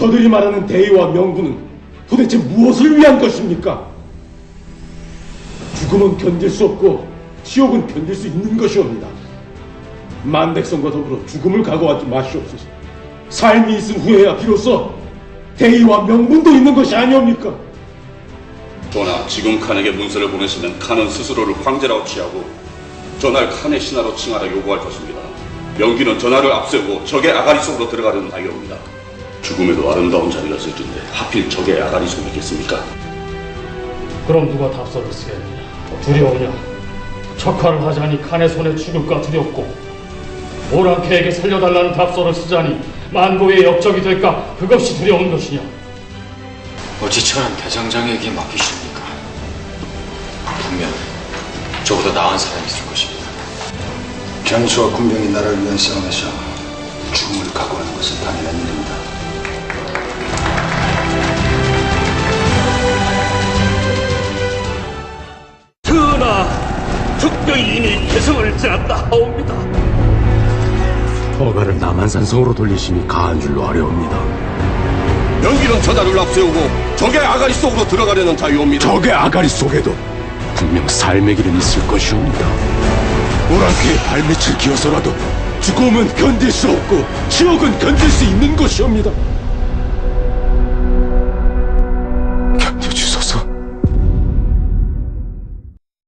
저들이 말하는 대의와 명분은 도대체 무엇을 위한 것입니까? 죽음은 견딜 수 없고 지옥은 견딜 수 있는 것이옵니다. 만백성과 더불어 죽음을 각오하지 마시옵소서. 삶이 있은 후에야 비로소 대의와 명분도 있는 것이 아니옵니까? 전하, 지금 칸에게 문서를 보내시면 칸은 스스로를 황제라고 취하고 전하를 칸의 신하로 칭하라 요구할 것입니다. 명기는 전하를 앞세우고 적의 아가리 속으로 들어가려는 다이옵니다. 죽음에도 아름다운 자리가 있을 텐데 하필 적의 아가리 속이겠습니까? 그럼 누가 답서를 쓰겠느냐? 두려우냐? 척화를 하자니 칸의 손에 죽을까 두렵고 오랑캐에게 살려달라는 답서를 쓰자니 만고의 역적이 될까 그것이 두려운 것이냐? 어찌 저런 대장장에게 맡기십니까? 분명 저보다 나은 사람이 있을 것입니다. 장수와 군병이 나라를 위한 싸움에서 죽음을 각오하는 것은 당연한 일입니다. 적병이 이미 개성을 지났다 하옵니다. 허가를 남한산성으로 돌리심이 가한 줄로 아려옵니다. 명기는 전하를 앞세우고 적의 아가리 속으로 들어가려는 다이옵니다. 적의 아가리 속에도 분명 삶의 길은 있을 것이옵니다. 오랑캐의 발밑을 기어서라도 죽음은 견딜 수 없고 지옥은 견딜 수 있는 것이옵니다.